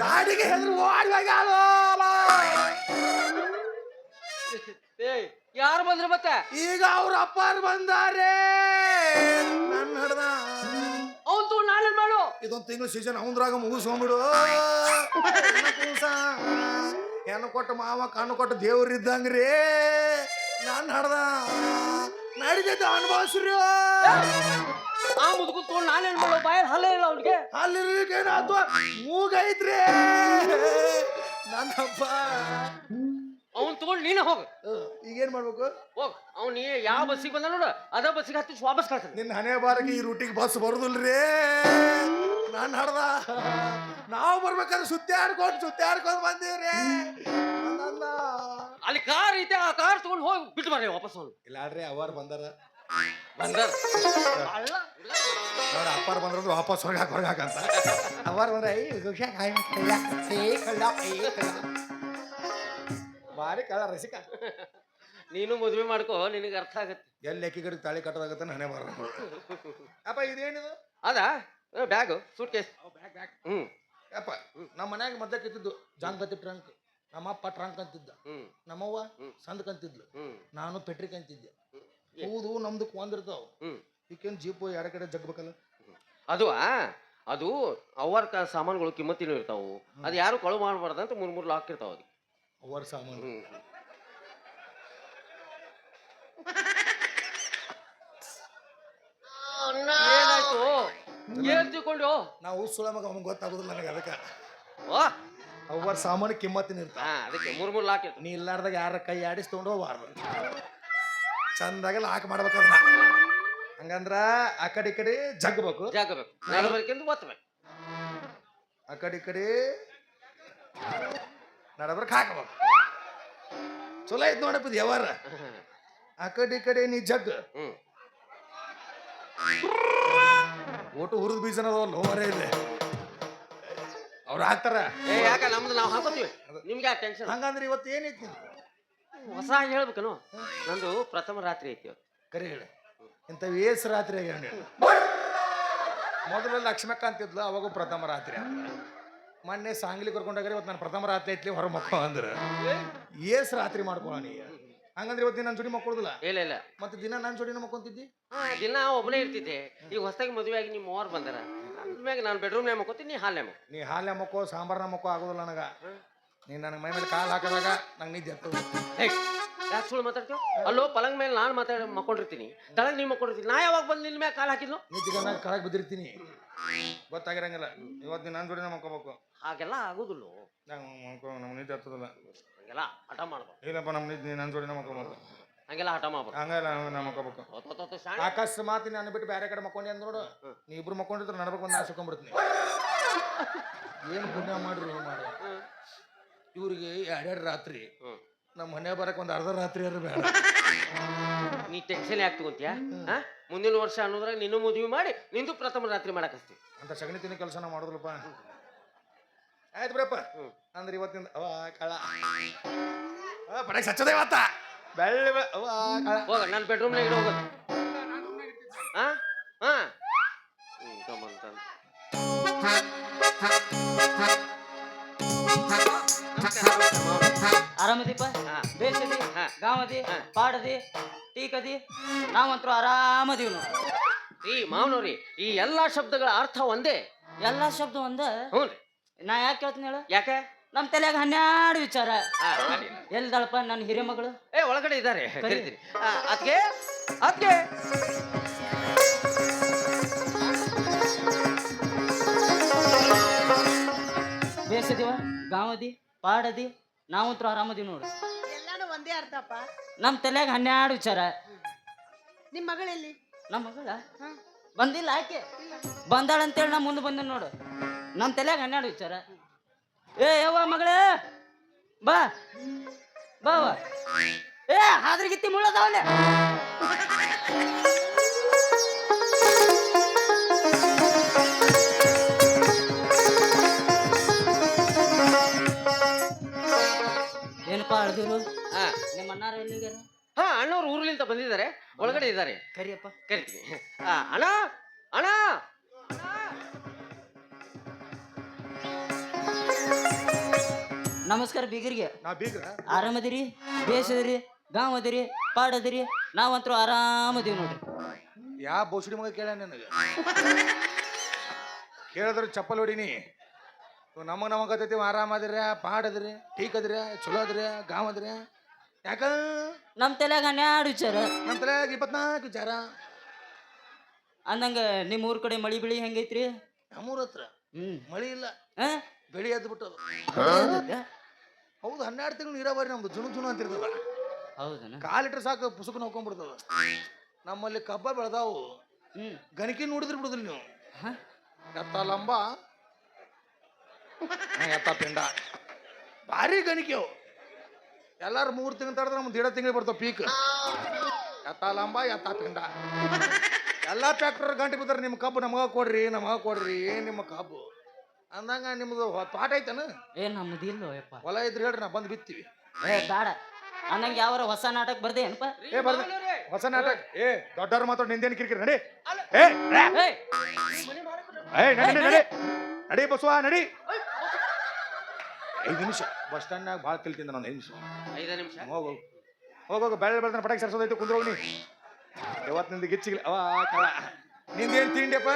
ದಾಡಿಗೆ ಹೆದ್ರು ಓಡ್ಬೇಕಾಲೋ ಏ ಯಾರು ಬಂದ್ರು ಮತ್ತೆ? ಈಗ ಅವ್ರ ಅಪ್ಪಾರು ಬಂದಾರೆ. ನನ್ನ ಹಡ್ದ. ಅವನ್ ತಗೊಂಡು ನಾನೇನ್ ಮಾಡು. ಇದೊಂದು ತಿಂಗಳು ಸೀಸನ್ ಅವಂದ್ರಾಗ ಕೂಸ ಹೆಣ್ಣು ಕೊಟ್ಟ ಮಾವ ಕಣ್ಣು ಕೊಟ್ಟ ದೇವ್ರ ಇದ್ದಂಗ್ರಿ. ನಾನು ನಡ್ದ. ನಡಿದೈತೆ ಅನುಭವಿಸ್ರಿ ಆ ಮುದುಕು ತಗೊಂಡು ನಾನೇನ್ ಮಾಡು ಬಾಯಲ್ಲಿ ಹಲ್ಲ ಇಲ್ಲ ಅವ್ನಿಗೆ? ಅಲ್ಲಿ ಏನಾಯ್ತು ಮೂಗೈತ್ರಿ. ನನ್ನಪ್ಪ. ಅವ್ನ್ ತಗೊಂಡ್ ನೀನು ಹೋಗ. ಈಗ ಈಗೇನ್ ಮಾಡ್ಬೇಕು? ಹೋಗ್. ಅವ್ನ ನೀ ಯಾವ ಬಸ್ಸಿಗೆ ಬಂದ ನೋಡು ಅದ ಬಸ್ಸಿಗೆ ಹತ್ತಿ ವಾಪಸ್ ಕಳ್ತಾನೆ ನಿನ್ನ ಹಣೆ ಬಾರಿಗೆ ಈ ರೂಟಿಗೆ ಬಸ್ ಬರುದಿಲ್ರಿ? ನಾನು ಹಡ್ದ ನಾವು ಬರ್ಬೇಕಾದ್ರೆ ಸುತ್ತಿ ಆಡ್ಕೊಂಡು ಸುತ್ತಿ ಆಡ್ಕೊಂಡ್ ಬಂದೀವ್ರಿ. ರೀ ಅಲ್ಲಿ ಕಾರ್ ಐತೆ ಆ ಕಾರ್ ತಗೊಂಡ್ ಹೋಗಿ ಬಿಟ್ಟು ಬರ್ರಿ ವಾಪಸ್ ಅವ್ನು. ಇಲ್ಲ ಆದ್ರೆ ಅವಾರ್ ಬಂದಾರ. ಬಂದಾರ. ನೋಡ ಅಪ್ಪಾರ್ ಬಂದ್ರದು ವಾಪಸ್ ಹೊರಗೆ ಹಾಕಿ ಅಂತ. ಹಾಕಂತ ಅವಾರ್ ಬಂದ್ರೆ ಐ ಹುಷಾರ್ ಕಾಯ್ ಕಳ್ಳ ಏ ಕಳ್ಳ ಏ ಕಳ್ಳ. ಭಾರಿ ಕಳ ರಸಿಕ. ನೀನು ಮದುವೆ ಮಾಡ್ಕೋ ನಿನಗೆ ಅರ್ಥ ಆಗತ್ತೆ. ಎಲ್ಲಿ ಎಕ್ಕಿ ಕಡೆ ತಾಳಿ ಕಟ್ಟೋದಾಗತ್ತೆ ಹಣೆ ಬಾರ ಅಪ್ಪ ಇದೇನಿದು? ಅದ? ಬ್ಯಾಗ್ ಸೂಟ್ ಕೇಸ್ ಹ್ಮ್. ಯಪ್ಪ ನಮ್ಮ ಮನ್ಯಾಗ ಮದ್ದಕ್ಕೆ ಕಿತ್ತಿದ್ದು ಜಾಂಗತಿ ಟ್ರಂಕ್ ನಮ್ಮಪ್ಪ ಟ್ರಂಕ್ ಅಂತಿದ್ದ. ನಮ್ಮವ್ವ ಸಂದ್ ಸಂದಕ್ ಅಂತಿದ್ಲು. ನಾನು ಪೆಟ್ರಿಕ್ ಅಂತಿದ್ದೆ. ಹೌದು ನಮ್ದಕ್ಕೆ ಒಂದಿರ್ತಾವ ಈಕೇನ್ ಜೀಪು ಎರಡು ಕಡೆ ಜಗ್ಬೇಕಲ್ಲ? ಅದು ಅದು ಅವರ ಕ ಸಾಮಾನುಗಳು ಕಿಮ್ಮತ್ತಿನ ಇರ್ತಾವು. ಅದು ಯಾರು ಕಳು ಮಾಡಬಾರ್ದಂತ ಅಂತ ಮೂರು ಮೂರ್ ಲಾಕ್ ಇರ್ತಾವ ಅದಕ್ಕೆ ಅವರ ಸಾಮಾನು. ಏನಾಯ್ತು? ಏನ್ ತಿಳ್ಕೊಂಡು ನಾವು ಸುಳಮಗ ಅವ್ನಿಗೆ ಗೊತ್ತಾಗೋದಿಲ್ಲ ನನಗೆ ಅದಕ್ಕೆ. ಅವ್ರ ಸಾಮಾನು ಕಿಮ್ಮತ್ತಿನ ಇರ್ತ ಹಾ ಅದಕ್ಕೆ ಮೂರ್ ಮೂರ್ ಲಾಕ್ ಇತ್ತು ನೀ ಇಲ್ಲಾರ್ದಾಗ ಯಾರ ಕೈ ಆಡಿಸಿ ತೊಗೊಂಡು ಹೋಗ್ಬಾರ್ದು. ಚಂದಾಗೆಲ್ಲ ಹಾಕಿ ಮಾಡ್ಬೇಕಲ್ಲ ಹಂಗಂದ್ರ ಆ ಕಡೆ ಈ ಕಡೆ ಜಗ್ಬೇಕು. ಜಾಗಬೇಕು. ನಡಬರ್ಕೆಂದು ಒತ್ತಬೇಕು ಆ ಕಡೆ ಈ ಕಡೆ ನಡಬರ್ಕ್ ಹಾಕಬೇಕು. ಚಲೋ ಐತ್ ನೋಡಪ್ಪ ಇದು ಯಾವಾರ? ಆ ಕಡೆ ಈ ಕಡೆ ನೀ ಜಗ್. ಓಟು ಒಟ್ಟು ಹುರಿದ ಬೀಜನ ಲೋವರೇ ಇದೆ ಅವ್ರು ಹಾಕ್ತಾರ? ಏ ಯಾಕ ನಮ್ದು ನಾವು ಹಾಕೋತೀವಿ? ನಿಮ್ಗೆ ಯಾಕೆ ಟೆನ್ಷನ್ ಹಂಗಂದ್ರೆ ಇವತ್ತು ಏನೈತಿ? ಹೊಸ ಹೇಳ್ಬೇಕನು? ನಂದು ಪ್ರಥಮ ರಾತ್ರಿ ಐತಿ ಇವತ್ತು. ಕರೆ ಹೇಳಿ. ಇಂಥ ಏಸ್ ರಾತ್ರಿ ಆಗ್ಯಾವ ಮೊದಲು ಲಕ್ಷ್ಮಕ್ಕ ಅಂತಿದ್ಲು ಅವಾಗ ಪ್ರಥಮ ರಾತ್ರಿ ಅಂತ ಮೊನ್ನೆ ಸಾಂಗ್ಲಿ ಕರ್ಕೊಂಡಾಗ್ರೆ ಇವತ್ತು ನಾನು ಪ್ರಥಮ ರಾತ್ರಿ ಐತ್ಲಿ ಹೊರ ಮಕ್ಕಳು ಅಂದ್ರೆ. ಏಸ್ ರಾತ್ರಿ ಮಾಡ್ಕೊಳ ನೀ? ಹಂಗಂದ್ರೆ ಇವತ್ತು ನನ್ನ ಜೋಡಿ ಮಕ್ಕಳುದಿಲ್ಲ? ಇಲ್ಲ ಇಲ್ಲ. ಮತ್ತೆ ದಿನ ನನ್ನ ಜೋಡಿನ ಮಕ್ಕೊಂತಿದ್ದಿ? ಹಾ, ದಿನ ಒಬ್ಬನೇ ಇರ್ತಿದ್ದೆ. ಈಗ ಹೊಸದಾಗಿ ಮದುವೆ ಆಗಿ ನಿಮ್ಮ ಅವ್ರು ಬಂದಾರ. ಅಂದ್ಮ್ಯಾಗ ನಾನು ನೇ ಮಕ್ಕೋತೀನಿ ನೀ ಹಾಲೆ ಮಕ್ಕೋ. ನೀ ಹಾಲೆ ಮಕ್ಕೋ ಸಾಂಬಾರ್ನ ಮಕ್ಕೋ ಆಗೋದಿಲ್ಲ ನನಗೆ. ನೀನು ನನಗೆ ಮೈ ಮೇಲೆ ಕಾಲು ಹಾಕಿದಾಗ ನಂಗೆ ನಿದ್ದೆ ಹತ್ತದ. ಯಾಕೆ ಸುಳ್ಳು ಮಾತಾಡ್ತೀವ ಅಲ್ಲೋ ಪಲಂಗ್ ಮೇಲೆ ನಾನು ಮಾತಾಡ ಮಕ್ಕೊಂಡಿರ್ತೀನಿ. ತಳಗ್ ನೀವು ಮಕ್ಕೊಂಡಿರ್ತೀನಿ. ನಾ ಯಾವಾಗ ಬಂದು ನಿನ್ನ ಮೇಲೆ ಕಾಲು ಹಾಕಿದ್ಲು? ನಿದ್ದೆ ನಾನು ಕೆಳಗೆ ಬಿದ್ದಿರ್ತೀನಿ. ಗೊತ್ತಾಗಿರಂಗಿಲ್ಲ. ಇವತ್ತು ನೀನು ನನ್ನ ಜೋಡಿನ ಮಕ್ಕೋಬೇಕು. ಹಾಗೆಲ್ಲ ಆಗೋದಿಲ್ಲ. ನಂಗೆ ಮಕ್ಕೋ ನಮ್ಮ ನಿದ್ದೆ ಹತ್ತದಿಲ್ಲ. ಹಂಗೆಲ್ಲ ಹಠ ಮಾಡ್ಬೇಕು ಇಲ್ಲಪ್ಪ ನಮ್ಮ ನಿದ್ದೆ ನನ್ನ ಜೋಡಿನ ಮಕ್ಕೋಬೇಕು. ಹಂಗೆಲ್ಲ ಹಠ ಮಾಡ್ಬೇಕು ಹಂಗೆಲ್ಲ ನಾ ಮಕ್ಕೋಬೇಕು. ಹೊತ್ತು ಹೊತ್ತು ಹೊತ್ತು ಶಾಣೆ. ಅಕಸ್ಮಾತ್ ನಾನು ಬಿಟ್ಟು ಬೇರೆ ಕಡೆ ಮಕ್ಕೊಂಡಿ ಅಂದ್ ನೋಡು. ನೀ ಇಬ್ರು ಮಕ್ಕೊಂಡಿದ್ರೆ ನಡ್ಬೇಕು ಒಂದು ಹಾಸ್ಕೊಂಡ್ಬಿಡ್ತೀನಿ ಏನು ಪುಣ್ಯ ಮಾಡ್ರಿ ಮಾಡಿ ಇವರಿಗೆ ಎರಡೆರಡು ರಾತ್ರಿ. ನಮ್ಮ ಮನೆ ಬರಕ್ ಒಂದು ಅರ್ಧ ರಾತ್ರಿ ಯಾರು ಬೇಡ. ನೀ ಟೆನ್ಷನ್ ಯಾಕೆ ತಗೊಂತೀಯ? ಮುಂದಿನ ವರ್ಷ ಅನ್ನೋದ್ರಾಗ ನಿನ್ನ ಮದುವೆ ಮಾಡಿ ನಿಂದು ಪ್ರಥಮ ರಾತ್ರಿ ಮಾಡಕ್ ಹಚ್ತೀವಿ ಅಂತ ಸಗಣಿ ತಿನ್ನ ಕೆಲಸ ನಾವು ಆಯ್ತು ಬಿಡಪ್ಪ. ಅಂದ್ರೆ ಇವತ್ತಿಂದ ಅವ ಕಳ ಪಡಕ್ಕೆ ಸಚ್ಚದೆ ಇವತ್ತ. ಬೆಳ್ಳಿ ಕಳ ಹೋಗ ನನ್ನ ಬೆಡ್ರೂಮ್ನಾಗ ಹೋಗೋದು ಹಾ. ಪಾಡದಿ ಟೀಕದಿ ನಾವಂತರೂ ಆರಾಮದೀವಿ ನೋಡಿ ಈ ಮಾವನವ್ರಿ ಈ ಎಲ್ಲಾ ಶಬ್ದಗಳ ಅರ್ಥ ಒಂದೇ. ಎಲ್ಲಾ ಶಬ್ದ ಒಂದ? ಹ್ಞೂ ನಾ ಯಾಕೆ ಹೇಳ್ತೀನಿ ಹೇಳು? ಯಾಕೆ? ನಮ್ ತಲೆಯಾಗ ಹನ್ನೆರಡು ವಿಚಾರ. ಎಲ್ದಳಪ್ಪ ನನ್ನ ಹಿರಿಯ ಮಗಳು? ಏ ಒಳಗಡೆ ಇದ್ದಾರೆ ಅದಕ್ಕೆ ಅದಕ್ಕೆ ಬೇಸದಿವ ಗಾಮದಿ ಪಾಡದಿ ನಾವಂತೂ ಆರಾಮದಿ ನೋಡು ಒಂದೇ ಅರ್ಥಪ್ಪ ನಮ್ಮ ತಲೆಯಾಗ ಹನ್ನೆರಡು ವಿಚಾರ. ನಿಮ್ಮ ಮಗಳಲ್ಲಿ? ನಮ್ಮ ಮಗಳ? ಬಂದಿಲ್ಲ ಆಕೆ. ಬಂದಾಳ ಅಂತೇಳಿ ನಾ ಮುಂದೆ ಬಂದ ನೋಡು. ನಮ್ಮ ತಲೆಯಾಗ ಹನ್ನೆರಡು ವಿಚಾರ. ಏ ಯವ್ವ ಮಗಳೇ ಬಾ. ಬಾ ಬಾ ಏ ಹಾದ್ರಗಿತ್ತಿ ಮುಳ್ಳದವನೇ. ಏನಪ್ಪ ಅಳ್ದಿರು ಹಾ ನಿಮ್ಮ ಅಣ್ಣಾರ ಹಾ ಅಣ್ಣವ್ರು ಊರ್ಲಿಂದ ಬಂದಿದ್ದಾರೆ. ಒಳಗಡೆ ಇದ್ದಾರೆ. ಕರಿಯಪ್ಪ. ಕರಿತೀನಿ. ಆ, ಅಣ್ಣ ಅಣ್ಣ. ನಮಸ್ಕಾರ ಬೀಗರಿಗೆ. ನಾ ಬೀಗ್ರ? ಆರಾಮದಿರಿ? ಬೇಸದಿರಿ? ಗಾಂವ್ ಅದಿರಿ ಪಾಡದಿರಿ? ನಾವಂತರೂ ಆರಾಮದಿವಿ ನೋಡ್ರಿ. ಯಾವ ಬೋಸಡಿ ಮಗ ಕೇಳ ನನಗೆ? ಕೇಳಿದ್ರೆ ಚಪ್ಪಲ್ ಹೊಡಿನಿ. ನಮಗೆ ನಮಗೆ ಗೊತ್ತೈತಿ ಆರಾಮದಿರ ಪಾಡದ್ರಿ ಟೀಕ್ ಅದ್ರಿ ಚಲೋ ಅದ್ರಿ ಗಾವ್ ಅದ್ರಿ ಯಾಕ? ನಮ್ಮ ತಲೆಯಾಗ ಹನ್ನೆರಡು ವಿಚಾರ. ನಮ್ಮ ತಲೆಯಾಗ ಇಪ್ಪತ್ನಾಲ್ಕು ವಿಚಾರ. ಅಂದಂಗ ನಿಮ್ಮ ಊರ್ ಕಡೆ ಮಳಿ ಬಿಳಿ ಹೆಂಗೈತ್ರಿ? ನಮ್ಮೂರ ಹತ್ರ ಹ್ಮ್. ಮಳಿ ಇಲ್ಲ. ಆ? ಬೆಳಿ ಎದ್ದು ಬಿಟ್ಟದ. ಹೌದಾ? ಹೌದು ಹನ್ನೆರಡು ತಿಂಗಳು ನೀರಾವರಿ ನಮ್ದು. ಜುನು ಜುನು ಅಂತಿರ್ತದ. ಹೌದನ? ಕಾಲಿಟ್ರೆ ಸಾಕು ಪುಸುಕ್ ನೋಡ್ಕೊಂಡ್ಬಿಡ್ತದ ನಮ್ಮಲ್ಲಿ ಕಬ್ಬ ಬೆಳೆದಾವು. ಹ್ಮ್. ಗಣಕಿ ನೋಡಿದ್ರೆ ಬಿಡುದ್ರಿ ನೀವು. ಹ? ಎತ್ತ ಲಂಬ ಎತ್ತ ಪಿಂಡ. ಭಾರಿ ಗಣಿಕೆ ಅವು. ಎಲ್ಲಾರು ಮೂರು ತಿಂಗಳು ತಡೆದ್ರೆ ನಮ್ದು ಎರಡು ತಿಂಗಳು ಬರ್ತಾವ ಪೀಕ್ ಎತ್ತ ಲಂಬ ಎತ್ತ ಪಿಂಡ. ಎಲ್ಲ ಟ್ಯಾಕ್ಟರ್ ಗಂಟೆ ಬಿದ್ದಾರೆ ನಿಮ್ಮ ಕಬ್ಬು ನಮಗ ಕೊಡ್ರಿ ನಮಗ ಕೊಡ್ರಿ ಏನ್ ನಿಮ್ಮ ಕಬ್ಬು? ಅಂದಂಗ ನಿಮ್ದು ಪಾಠ ತೋಟ ಐತನ? ಏ ನಮ್ಮದಿಲ್ಲೋ ಯಪ್ಪ. ಹೊಲ ಇದ್ರೆ ಹೇಳ್ರಿ ನಾ ಬಂದು ಬಿತ್ತೀವಿ. ಏ ಬೇಡ ಅಂದಂಗ ಯಾವಾರ ಹೊಸ ನಾಟಕ ಬರ್ದೆ ಏನಪ್ಪ ಏ ಬರ್ದ. ಹೊಸ ನಾಟಕ. ಏ ದೊಡ್ಡವ್ರ ಮಾತ್ರ ನಿಂದೇನು ಕಿರಿಕಿರಿ ನಡಿ. ಏ ಏ ನಡಿ ನಡಿ ನಡಿ. ಬಸವ ನಡಿ. ಐದು ನಿಮಿಷ. ಬಸ್ ಸ್ಟ್ಯಾಂಡ್ನಾಗ ಭಾಳ ಕಲ್ತಿಂದ ನಾನು ಐದು ನಿಮಿಷ. ಐದು ನಿಮಿಷ? ಹೋಗು ಹೋಗೋಗ ಬೆಳೆ ಬೆಳ್ತಾನೆ ಪಟಾಕಿ ಸರ್ಸೋದೈತೆ ಕುಂದ್ರೋಗಿ ಯಾವತ್ತು ನಿಂದು ಗಿಚ್ಚಿಗಿಲ್ಲ ಅವ ಕಳ. ನಿಂದೇನು ತಿಂಡಿಯಪ್ಪ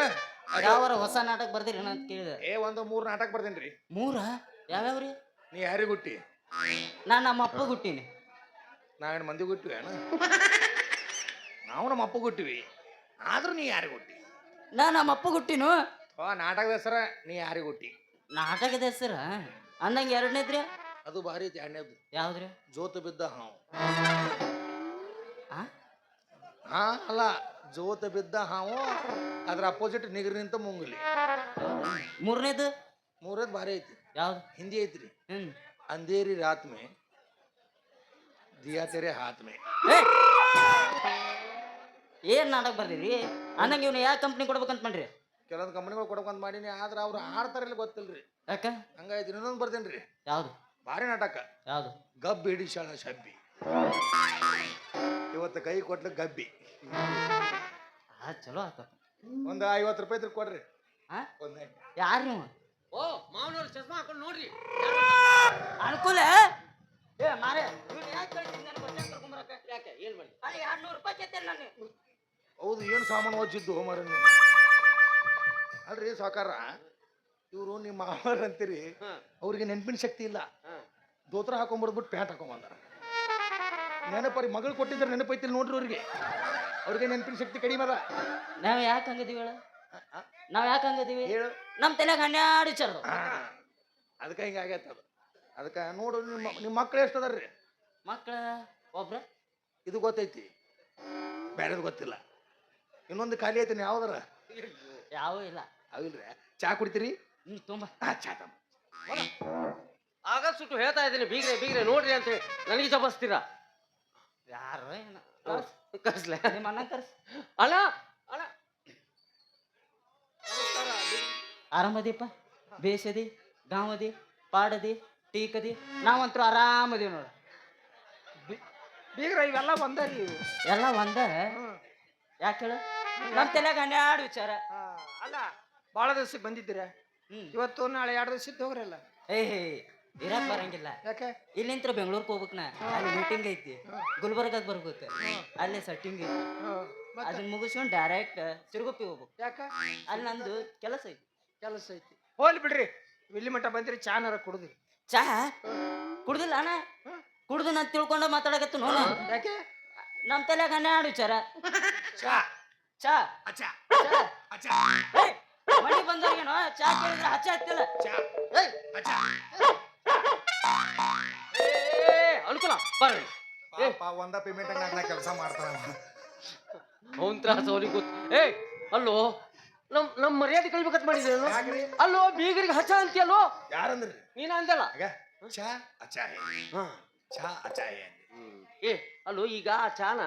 ಯಾವಾರ ಹೊಸ ನಾಟಕ ಬರ್ದಿರಿ ಅಂತ ಕೇಳಿದೆ. ಏ ಒಂದು ಮೂರು ನಾಟಕ ಬರ್ದೇನ್ರಿ. ಮೂರ? ರೀ ನೀ ಯಾರಿಗೆ ಹುಟ್ಟಿ? ನಾ ನಮ್ಮ ಅಪ್ಪ ಹುಟ್ಟೀನಿ. ನಾವೇನು ಮಂದಿ ಹುಟ್ಟಿವಿ ಅಣ್ಣ? ನಾವು ನಮ್ಮ ಅಪ್ಪ ಹುಟ್ಟಿವಿ. ಆದ್ರೂ ನೀ ಯಾರಿಗೆ ಹುಟ್ಟಿ? ನಾ ನಮ್ಮ ಅಪ್ಪ ಹುಟ್ಟಿನು? ಓ ನಾಟಕದ ಹೆಸರ ನೀ ಯಾರಿಗೆ ಹುಟ್ಟಿ? ನಾಟಕದ ಹೆಸರ? ಅಂದಂಗೆ ಎರಡನೇದ್ರಿ? ಅದು ಭಾರಿ ಐತಿ ಎರಡನೇದು ಯಾವ್ದ್ರಿ? ಜೋತು ಬಿದ್ದ ಹಾವು. ಆ? ಹಾ ಅಲ್ಲ ಜೋತ ಬಿದ್ದ ಹಾವು ಅದ್ರ ಅಪೋಸಿಟ್ ನಿಗರಿ ನಿಂತ ಮುಂಗಲಿ. ಮೂರನೇದು? ಮೂರದ್ ಭಾರಿ ಐತಿ. ಯಾವ್ದು? ಹಿಂದಿ ಐತ್ರಿ. ಹ್ಮ್. ಅಂಧೇರಿ ರಾತ್ ಮೇ ದಿಯಾ ತೆರೆ ಹಾತ್ ಮೇ ಏ! ಏನ್ ನಾಟಕ ಬರ್ದಿರಿ? ಅನ್ನಂಗೆ ಇವ್ನ ಯಾವ ಕಂಪ್ನಿ ಕೊಡ್ಬೇಕಂತ ಮಾಡ್ರಿ ಕೆಲವೊಂದು ಕಂಪನಿಗಳು ಕೊಡ್ಬೇಕಂತ ಮಾಡೀನಿ ಆದ್ರೆ ಅವ್ರು ಆಡ್ತಾರಿಲ್ಲ ಗೊತ್ತಿಲ್ರಿ. ಯಾಕ? ಹಂಗಾಯ್ತು ಇನ್ನೊಂದು ಬರ್ದೇನ್ರಿ ಯಾವ್ದು? ಭಾರಿ ನಾಟಕ. ಯಾವ್ದು? ಗಬ್ಬಿ ಹಿಡಿಸಾಳ ಶಬ್ಬಿ. ಇವತ್ತು ಕೈ ಕೊಟ್ಲ ಗಬ್ಬಿ. ಆ ಚಲೋ ಆತ. ಒಂದು ಐವತ್ತು ರೂಪಾಯಿ ಇದ್ರೆ ಕೊಡ್ರಿ. ಆ? ಒಂದು ಯಾರು ನೀವು? ಓ ಮಾವನವ್ರು ಚಸ್ಮಾ ಹಾಕೊಂಡು ನೋಡ್ರಿ. ಅನುಕೂಲ? ಏ ಮಾರೇ ಇವ್ನ ಯಾಕೆ ಕಳ್ಸಿದ್ ನನ್ನ ಯಾಕೆ? ಏನ್ ಮಾಡಿ ಅಲ್ಲಿ ಎರಡ್ನೂರು ರೂಪಾಯಿ ಕೇಳ್ತೇನೆ ನಾನು. ಹೌದು ಏನು ಸಾಮಾನು ಓದಿದ್ದು ಹೋಮರ ಅಲ್ರಿ ಸಾಕಾರ ಇವರು ನಿಮ್ಮ ಮಾವರ್ ಅಂತೀರಿ ಅವ್ರಿಗೆ ನೆನಪಿನ ಶಕ್ತಿ ಇಲ್ಲ. ದೋತ್ರ ಹಾಕೊಂಬರ್ಬಿಟ್ಟು ಪ್ಯಾಂಟ್ ಹಾಕೊಂಬಂದಾರ ನೆನಪರಿ ಮಗಳು ಕೊಟ್ಟಿದ್ರೆ ನೆನಪೈತಿಲ್ಲ ನೋಡ್ರಿ ಅವ್ರಿಗೆ. ಅವ್ರಿಗೆ ನೆನಪಿನ ಶಕ್ತಿ ಕಡಿಮೆ ಅದ. ನಾವ್ ಯಾಕೆ ಹಂಗದೀವಿ ಹೇಳ? ನಾವ್ ಯಾಕೆ ಹಂಗದೀವಿ? ಹೇಳು. ನಮ್ ತಲೆಯಾಗ ಹನ್ನೆರಡು ವಿಚಾರ ಅದಕ್ಕೆ ಹಿಂಗೆ ಆಗೈತೆ ಅದು. ಅದಕ್ಕೆ ನೋಡು ನಿಮ್ಮ ನಿಮ್ಮ ಮಕ್ಳು ಎಷ್ಟು ಅದಾರ್ರಿ? ಮಕ್ಕಳ ಒಬ್ರ? ಇದು ಗೊತ್ತೈತಿ. ಬೇರೆದು ಗೊತ್ತಿಲ್ಲ. ಇನ್ನೊಂದು ಖಾಲಿ ಐತಿ ಯಾವ್ದಾರ? ಯಾವ ಇಲ್ಲ. ಅವಿಲ್ರಿ ಚಾ ಕುಡಿತೀರಿ? ಹ್ಮ್ ತುಂಬಾ. ಆ, ಚಾ ತಮ್ಮ ಆಗ ಸುಟ್ಟು ಹೇಳ್ತಾ ಇದ್ದೀನಿ ಬೀಗ್ರೆ ಬೀಗ್ರೆ ನೋಡ್ರಿ ಅಂತ ಹೇಳಿ. ನನಗೆ ಜಬಸ್ತೀರಾ ಯಾರು ಏನ. ಕರ್ಸ್ಲೆ? ನಿಮ್ಮ ಅಣ್ಣ ಕರ್ಸ್. ಅಣ್ಣ ಅಣ್ಣ. ಆರಾಮದೀಪ ಬೇಸದಿ ಗಾಮದಿ ಪಾಡದಿ ಟೀಕದಿ? ನಾವಂತೂ ಆರಾಮದಿವಿ ನೋಡು. ಬೀಗ್ರ ಇವೆಲ್ಲ ಬಂದ ರೀ. ಎಲ್ಲ ಒಂದ? ಯಾಕೆ ಹೇಳು? ನಮ್ಮ ತಲೆಯಾಗ ಹನ್ನೆರಡು ವಿಚಾರ. ಅಲ್ಲ ಬಹಳ ದಿವ್ಸಕ್ಕೆ ಬಂದಿದ್ದೀರ? ಹ್ಮ್ ಇವತ್ತು ನಾಳೆ ಎರಡು ದಿವಸ ಇದ್ದು ಹೋಗ್ರಲ್ಲ? ಏ ಇರಕ್ ಬರಂಗಿಲ್ಲ. ಯಾಕೆ? ಇಲ್ಲಿಂತ್ರ ಬೆಂಗಳೂರಿಗೆ ಹೋಗ್ಬೇಕು ನಾ. ಅಲ್ಲಿ ಮೀಟಿಂಗ್ ಐತಿ. ಗುಲ್ಬರ್ಗಾಗ್ ಬರ್ಬೇಕು. ಅಲ್ಲಿ ಸೆಟ್ಟಿಂಗ್ ಐತಿ. ಹ್ಮ್. ಮತ್ತೆ? ಅದನ್ನ ಮುಗಿಸ್ಕೊಂಡು ಡೈರೆಕ್ಟ್ ಸಿರುಗುಪ್ಪಿ ಹೋಗ್ಬೇಕು. ಯಾಕ? ಅಲ್ಲಿ ನಂದು ಕೆಲಸ ಐತಿ. ಕೆಲಸ ಐತಿ. ಹೋಗ್ಲಿ ಬಿಡ್ರಿ. ಇಲ್ಲಿ ಮಟ್ಟ ಬಂದ್ರಿ ಚಾನಾರ ಕುಡ್ದು ಚಾ? ಕುಡ್ದಿಲ್ಲ ಅಣ್ಣ. ಕುಡ್ದು ನಾನು ತಿಳ್ಕೊಂಡ ಮಾತಾಡಕತ್ತು ನೋಡ. ಯಾಕೆ? ನಮ್ಮ ತಲೆಯಾಗ ಹನ್ನೆರಡು ವಿಚಾರ. ಚಾ. ಚಾ. ಅಚ್ಚಾ. ಚಾ. ಅಚ್ಚಾ. ಮನಿ ಬಂದವ್ರಿಗೇನೋ ಚಾ ಕೇಳಿದ್ರೆ ಹಚ್ಚ ಹತ್ತಿಲ್ಲ. ಚಾ. ಏಯ್, ಅಚ್ಚಾ ಏ ಅನುಕೂಲ ಬರ್ರಿ. ಪಾಪ ಒಂದ ಪೇಮೆಂಟ್ ನಾಲ್ಕು ನಾ ಕೆಲಸ ಮಾಡ್ತಾನ ಅವನ್. ತ್ರಾಸ ಅವ್ರಿಗೆ ಗೊತ್ತು. ಏ ಅಲ್ಲೋ ನಮ್ ನಮ್ ಮರ್ಯಾದೆ ಕಳಿಬೇಕಂತ ಮಾಡಿದ್ದೇನು ಯಾಕ್ರಿ? ಅಲ್ಲೋ ಬೀಗರಿಗೆ ಹಚ್ಚ ಅಂತೀಯಲ್ಲೋ? ಯಾರಂದ್ರಿ? ನೀನ ಅಂದಲ್ಲ? ಆಗ ಚಾ ಅಚಾಯ್ ಹೇ. ಚಾ ಅಚ್ಚಾ ಹೇ ಏ ಅಲ್ಲೋ ಈಗ ಆ ಚಾನ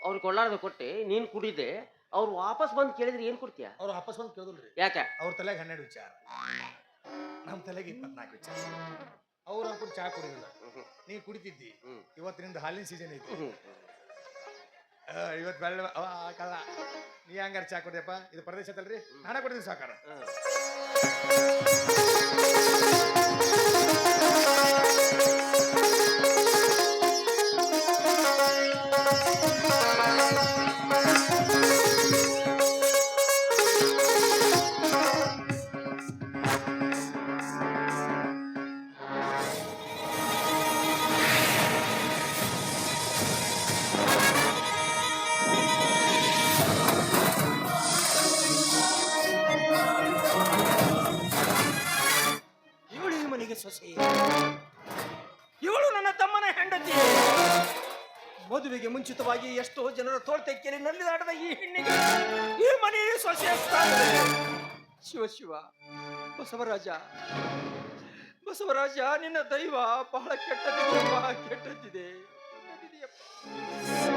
ಅವ್ರಿಗೆ ಕೊಳ್ಳಾರ್ದ ಕೊಟ್ಟೆ ನೀನ್ ಕುಡಿದೆ ಅವ್ರು ವಾಪಸ್ ಬಂದು ಕೇಳಿದ್ರೆ ಏನ್ ಕೊಡ್ತೀಯ? ಅವ್ರು ವಾಪಸ್ ಬಂದು ಕೇಳಿದ್ರಿ ಯಾಕೆ? ಅವ್ರ ತಲೆಗೆ ಹನ್ನೆರಡು ವಿಚಾರ. ನಮ್ಮ ತಲೆಗೆ ಇಪ್ಪತ್ನಾಲ್ಕು ವಿಚಾರ. ಅವ್ರು ಅಂಕುರ್ ಚಾ ಕುಡಿದಿಲ್ಲ. ನೀ ಕುಡಿತಿದ್ದಿ. ಇವತ್ತಿನಿಂದ ಹಾಲಿನ ಸೀಸನ್ ಐತಿ. ಇವತ್ ಇವತ್ತು ಬೆಳ್ಳ ಕಲ್ಲ ನೀ ಹಂಗಾರ ಚಾ ಕುಡಿಯಪ್ಪ ಇದು ಪ್ರದೇಶ ಐತಲ್ರಿ ಹಣ ಕೊಡ್ತೀನಿ ಸಾಕಾರ. ತೆಕ್ಕೇರಿ ನಲ್ಲಿ ನಲ್ಲಿದಾಡದ ಈ ಹೆಣ್ಣಿಗೆ ಈ ಮನೆ ಸೊಸೆ ಶಿವ ಶಿವ, ಬಸವರಾಜ ಬಸವರಾಜ, ನಿನ್ನ ದೈವ ಬಹಳ ಕೆಟ್ಟದಿದೆಯಪ್ಪ ಕೆಟ್ಟದಿದೆ ಕೆಟ್ಟದಿದೆಯಪ್ಪ.